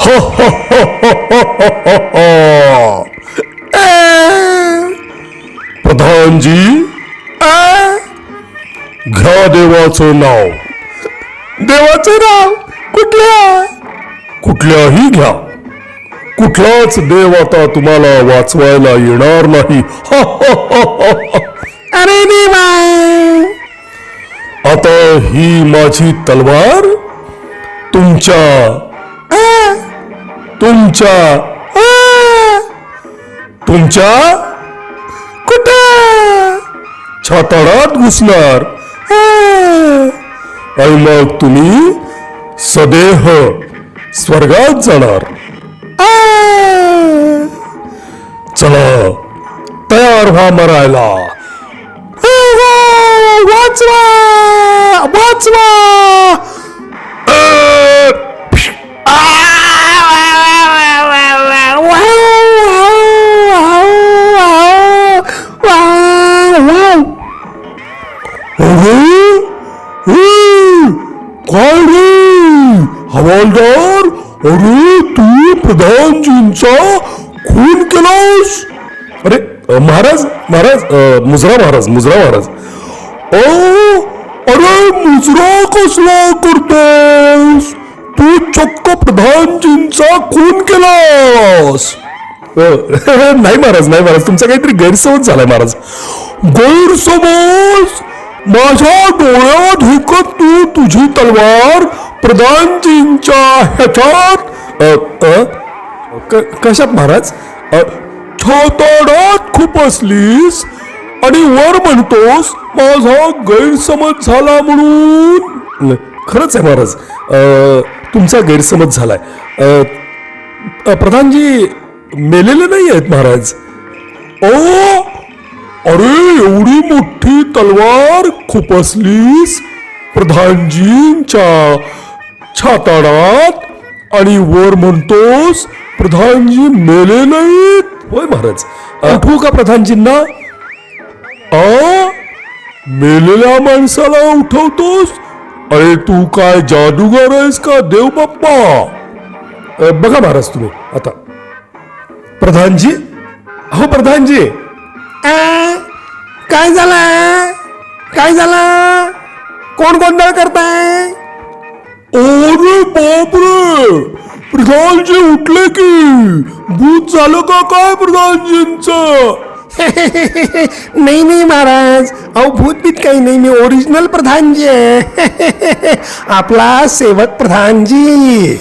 हो हो हो हो हो प्रधानजी eh. घ्या देवाचं नाव. देवाचं नाव कुठल्या कुठल्याही घ्या. कुठलाच देव आता तुम्हाला वाचवायला येणार नाही. हो, हो, हो, अरे देवा. आता ही माझी तलवार तुमच्या तुमच्या तुमच्या कुठं? छाताडात घुसणार. आ, आणि मग तुम्ही सदेह स्वर्गात जाणार. चला तयार व्हा मरायला. वा, हो, वाचवा वाचवा. हवालदार अरे तू प्रधानजींचा खून केलास? अरे महाराज महाराज मुजरा महाराज मुजरा महाराज. ओ अरे मुजरा कसला करतोस? तू चक्क प्रधानजींचा खून केलास. अ, नाही महाराज नाही महाराज तुमचा काहीतरी गैरसमज झालाय महाराज. गैरसमज? माझ्या डोळ्यात धुकत तू तुझी तलवार प्रधानजींच्या ह्याच्यात. क- कशात महाराज? अ, खूप असलीस आणि वर म्हणतोस माझा गैरसमज झाला म्हणून. खरंच आहे महाराज. तुमचा गैरसमज झालाय. प्रधानजी मेलेले नाही आहेत महाराज. ओ अरे एवढी मोठी तलवार खुपसलीस प्रधानजींच्या छाताडात. आणि वर म्हणतोस प्रधानजी मेले नाहीत. होय महाराज. आठवू का प्रधानजींना? आ मेलेल्या माणसाला उठवतोस. अरे तू काय जादूगार आहेस का देव बाप्पा? बघा महाराज तुम्ही आता. प्रधानजी? हो प्रधानजी काय झालं? काय झालं? कोण गोंधळ करताय? अरे बापरे! प्रधानजी उठले की. भूत झालं का काय प्रधानजींचं? नाही नाही महाराज. अहो भूत बीत काही नाही. मी ओरिजिनल प्रधानजी आहे. आपला सेवक प्रधानजी.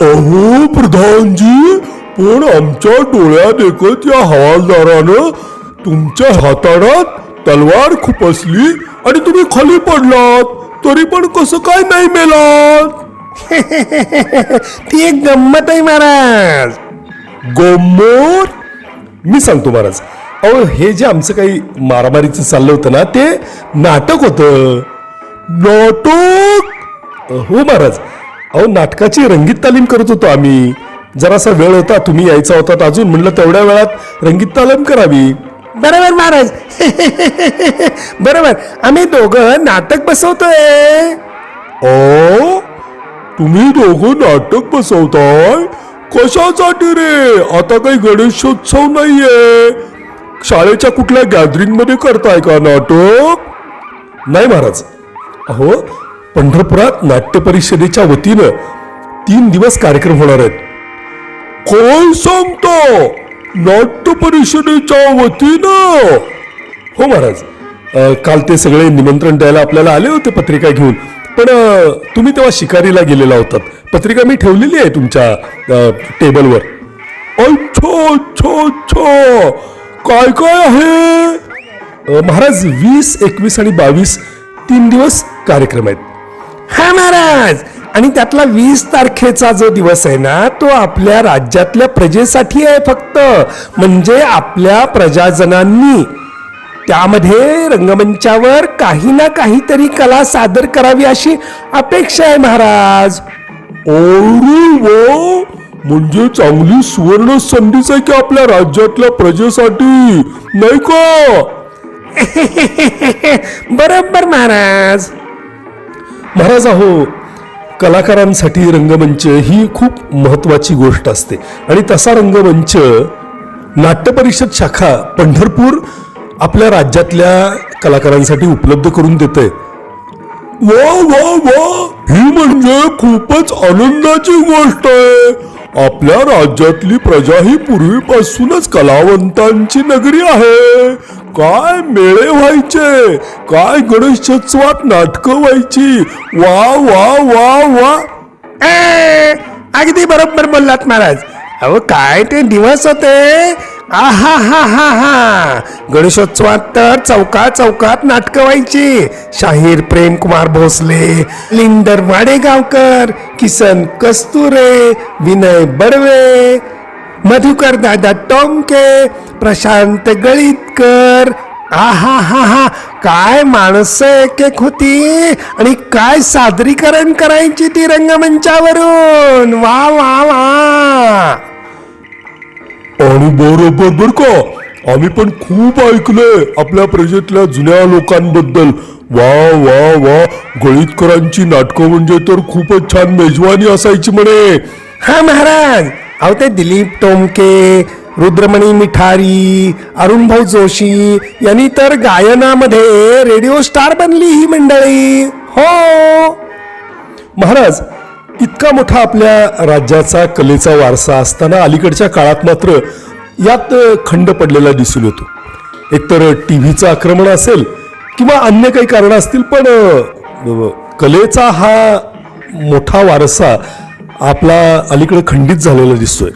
अहो प्रधानजी पण आमच्या डोळ्यात एकच या हवालदारानं तुमच्या हाताळात तलवार खुपसली आणि तुम्ही खाली पडलात तरी पण कसं काय नाही मेलात? ती एक गंमत आहे महाराज. गंमत मी सांगतो महाराज. अहो हे जे आमचं काही मारामारीचं चाललं होतं ना ते नाटक होतं. नाटक? हो महाराज. अहो नाटकाची रंगीत तालीम करत होतो आम्ही. जरासा वेळ होता तुम्ही यायचा होता अजून. म्हणलं तेवढ्या वेळात रंगीत तालीम करावी. बरोबर महाराज. बरोबर. आम्ही दोघं नाटक बसवतोय. ओ? तुम्ही दोघं नाटक बसवताय? कशासाठी रे? आता काही गणेशोत्सव नाहीये. शाळेच्या कुठल्या गॅदरिंगमध्ये करताय का नाटक? नाही महाराज. अहो पंढरपुरात नाट्य परिषदेच्या वतीनं तीन दिवस कार्यक्रम होणार आहेत. कोण सांगतो? नाट्य परिषदेच्या वतीनं. हो महाराज अ, काल ते सगळे निमंत्रण द्यायला आपल्याला आले होते पत्रिका घेऊन. पण अ, तुम्ही तेव्हा शिकारीला गेलेला होतात. पत्रिका मी ठेवलेली आहे तुमच्या अ, टेबलवर. अच्छा अच्छा अच्छा काय काय आहे? अ, महाराज वीस एकवीस आणि बावीस तीन दिवस कार्यक्रम आहेत. हा महाराज आणि त्यातला वीस तारखेचा जो दिवस आहे ना तो आपल्या राज्यातल्या प्रजेसाठी आहे फक्त. म्हणजे आपल्या प्रजाजनांनी. त्यामध्ये रंगमंचावर काही ना काहीतरी कला सादर करावी अशी अपेक्षा आहे महाराज. वा म्हणजे चांगली सुवर्ण संधीच आहे की आपल्या राज्यातल्या प्रजेसाठी नाही का? बरोबर महाराज. महाराज अहो कलाकारांसाठी रंगमंच ही खूप महत्वाची गोष्ट असते. आणि तसा रंगमंच नाट्य परिषद शाखा पंढरपूर आपल्या राज्यातल्या कलाकारांसाठी उपलब्ध करून देते वा वा वा! ही म्हणजे खूपच आनंदाची गोष्ट आहे. आपल्या राज्यातली प्रजा ही पूर्वीपासूनच कलावंतांची नगरी आहे. काय मेळे व्हायचे? काय गणेशोत्सवात नाटकं व्हायची? वा वा वा वा. ए, अगदी बरोबर बोललात महाराज. अहो काय ते दिवस होते? आहा हा हा हा गणेशोत्सवात तर चौकात चौकात नाटकं व्हायची. शाहीर प्रेम कुमार भोसले लिंडर वाडेगावकर किसन कस्तुरे विनय बडवे मधुकर दादा टोमके प्रशांत गळीतकर. आहा हा हा काय माणसं एक एक होती आणि काय सादरीकरण करायची ती रंगमंचावरून. वा वा वा. आणि बरोबर बर का? आम्ही पण खूप ऐकलंय आपल्या प्रजेतल्या जुन्या लोकांबद्दल. वा वा वा. गळीतकरांची नाटकं म्हणजे तर खूपच छान मेजवानी असायची म्हणे. हा महाराज. अहो ते दिलीप टोमके रुद्रमणी मिठारी अरुणभाऊ जोशी यांनी तर गायनामध्ये रेडिओ स्टार बनली ही मंडळी. हो. महाराज इतका मोठा आपल्या राज्याचा कलेचा वारसा असताना अलीकडच्या काळात मात्र यात खंड पडलेला दिसून येतो. एकतर टी व्हीचं आक्रमण असेल किंवा अन्य काही कारण असतील पण कलेचा हा मोठा वारसा आपला अलीकडे खंडित झालेला दिसतोय.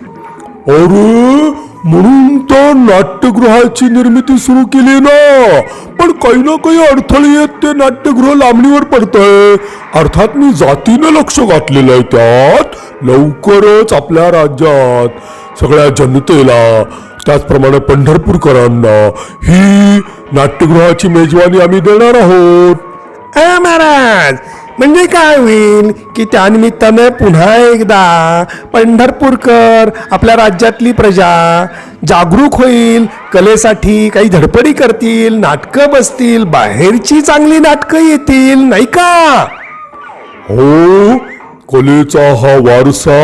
अरे म्हणून तर नाट्यगृहाची निर्मिती सुरू केली ना. पण काही ना काही अडथळे येत ते नाट्यगृह लांबणीवर पडतंय. अर्थात मी जातीनं लक्ष घातलेलं आहे त्यात. लवकरच आपल्या राज्यात सगळ्या जनतेला त्याचप्रमाणे पंढरपूरकरांना ही नाट्यगृहाची मेजवानी आम्ही देणार आहोत. महाराज म्हणजे काय होईल की त्यानिमित्तानं पुन्हा एकदा पंढरपूरकर आपल्या राज्यातली प्रजा जागरूक होईल कलेसाठी काही धडपडी करतील नाटकं बसतील बाहेरची चांगली नाटकं येतील नाही का? हो कलेचा हा वारसा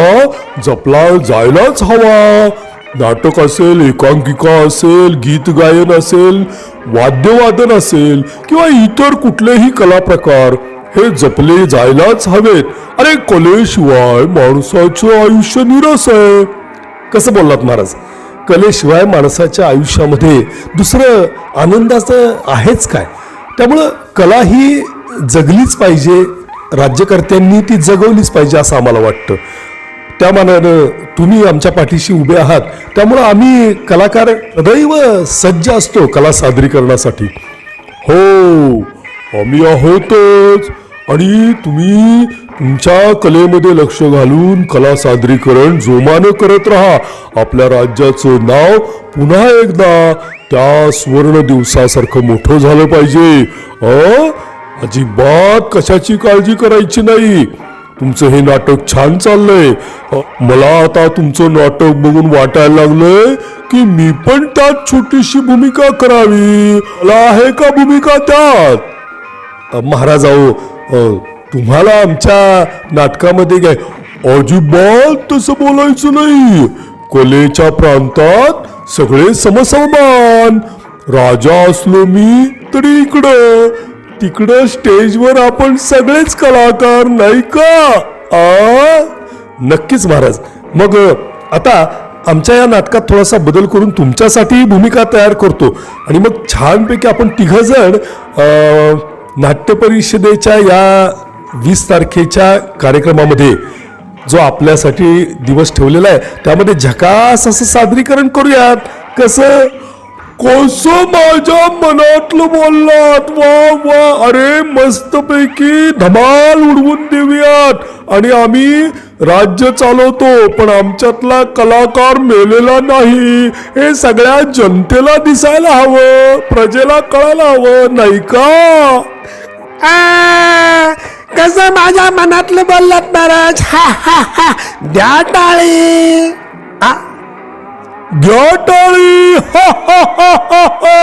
जपला जायलाच हवा. नाटक असेल एकांकिका असेल गीत गायन असेल वाद्यवादन असेल किंवा इतर कुठलेही कला प्रकार हे जपले जायलाच हवेत. अरे कलेशिवाय माणसाचं आयुष्य निरस आहे. कसं बोललात महाराज? कलेशिवाय माणसाच्या आयुष्यामध्ये दुसरं आनंदाचं आहेच काय? त्यामुळं कला ही जगलीच पाहिजे. राज्यकर्त्यांनी ती जगवलीच पाहिजे असं आम्हाला वाटतं. त्या मानानं तुम्ही आमच्या पाठीशी उभे आहात. त्यामुळं आम्ही कलाकार सदैव सज्ज असतो कला सादरीकरणासाठी. हो आम्ही आहोतच. आणि तुम्ही तुमच्या कलेमध्ये लक्ष घालून कला सादरीकरण जोमानं करत राहा. आपल्या राज्याचं नाव पुन्हा एकदा त्या सुवर्ण दिवसासारखं मोठं झालं पाहिजे. अ? अजिबात कशाची काळजी करायची नाही. तुमचं हे नाटक छान चाललंय. मला आता तुमचं नाटक बघून वाटायला लागलंय की मी पण त्यात छोटीशी भूमिका करावी. मला आहे का भूमिका त्यात? अ, महाराज अहो तुम्हाला आमच्या नाटकामध्ये काय अजिबात तसं बोलायचं नाही. कलेच्या प्रांतात सगळे समसमान. राजा असलो मी तरी इकडं. तिकडं स्टेजवर आपण सगळेच कलाकार नाही का? आ? नक्कीच महाराज. मग आता आमच्या या नाटकात थोडासा बदल करून तुमच्यासाठी भूमिका तयार करतो. आणि मग छानपैकी आपण तिघ जण नाट्य परिषदेच्या या वीस तारखेच्या कार्यक्रमामध्ये जो आपल्यासाठी दिवस ठेवलेला आहे त्यामध्ये झकास असं सादरीकरण करूयात. कसं? कसं माझ्या मनातलं बोललात? वा वा. अरे मस्तपैकी धमाल उडवून देऊयात. आणि आम्ही राज्य चालवतो पण आमच्यातला कलाकार मेलेला नाही. हे सगळ्या जनतेला दिसायला हवं प्रजेला कळायला हवं नाही का? आ, कसं माझ्या मनातलं बोललात महाराज? हा हा हा. द्या टाळी. आ, घ्या टाळी हा, हा, हा, हा, हा.